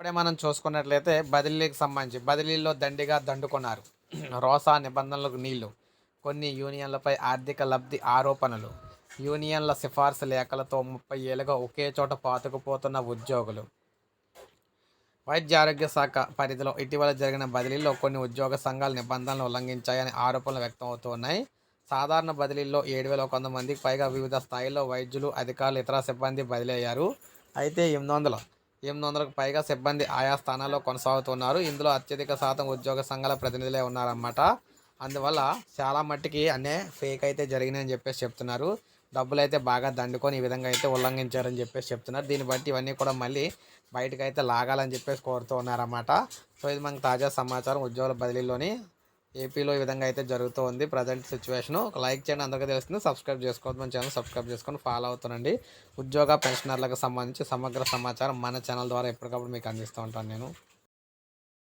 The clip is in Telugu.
ఇప్పుడే మనం చూసుకున్నట్లయితే బదిలీకి సంబంధించి బదిలీలో దండిగా దండుకున్నారు. రోసా నిబంధనలకు నీళ్ళు కొన్ని యూనియన్లపై ఆర్థిక లబ్ధి ఆరోపణలు యూనియన్ల సిఫార్సు లేఖలతో ముప్పై ఏళ్ళుగా ఒకే చోట పాతుకుపోతున్న ఉద్యోగులు. వైద్య ఆరోగ్య శాఖ పరిధిలో ఇటీవల జరిగిన బదిలీలో కొన్ని ఉద్యోగ సంఘాలు నిబంధనలు ఉల్లంఘించాయని ఆరోపణలు వ్యక్తమవుతున్నాయి సాధారణ బదిలీల్లో ఏడు వేల ఒక వంద మందికి పైగా వివిధ స్థాయిలో వైద్యులు అధికారులు ఇతర సిబ్బంది బదిలీ అయ్యారు. అయితే ఎనిమిది వందల ఎనిమిది వందలకు పైగా సిబ్బంది ఆయా స్థానాల్లో కొనసాగుతున్నారు. ఇందులో అత్యధిక శాతం ఉద్యోగ సంఘాల ప్రతినిధులే ఉన్నారన్నమాట. అందువల్ల చాలా మట్టికి అనే ఫేక్ అయితే జరిగినాయని చెప్పేసి చెప్తున్నారు. డబ్బులు అయితే బాగా దండుకొని ఈ విధంగా అయితే ఉల్లంఘించారని చెప్పేసి చెప్తున్నారు. దీన్ని బట్టి ఇవన్నీ కూడా మళ్ళీ బయటకు అయితే లాగాలని చెప్పేసి కోరుతూ ఉన్నారన్నమాట. సో ఇది మనకు తాజా సమాచారం. ఉద్యోగుల బదిలీలోని ఏపీలో ఈ విధంగా అయితే జరుగుతూ ఉంది ప్రజెంట్ సిచ్యువేషన్ ఒక లైక్ చేయండి అందరికీ తెలుస్తుంది. సబ్స్క్రైబ్ చేసుకోవద్దు మన ఛానల్ సబ్స్క్రైబ్ చేసుకొని ఫాలో అవుతానండి ఉద్యోగ పెన్షనర్లకు సంబంధించి సమగ్ర సమాచారం మన ఛానల్ ద్వారా ఎప్పటికప్పుడు మీకు అందిస్తూ ఉంటాను నేను.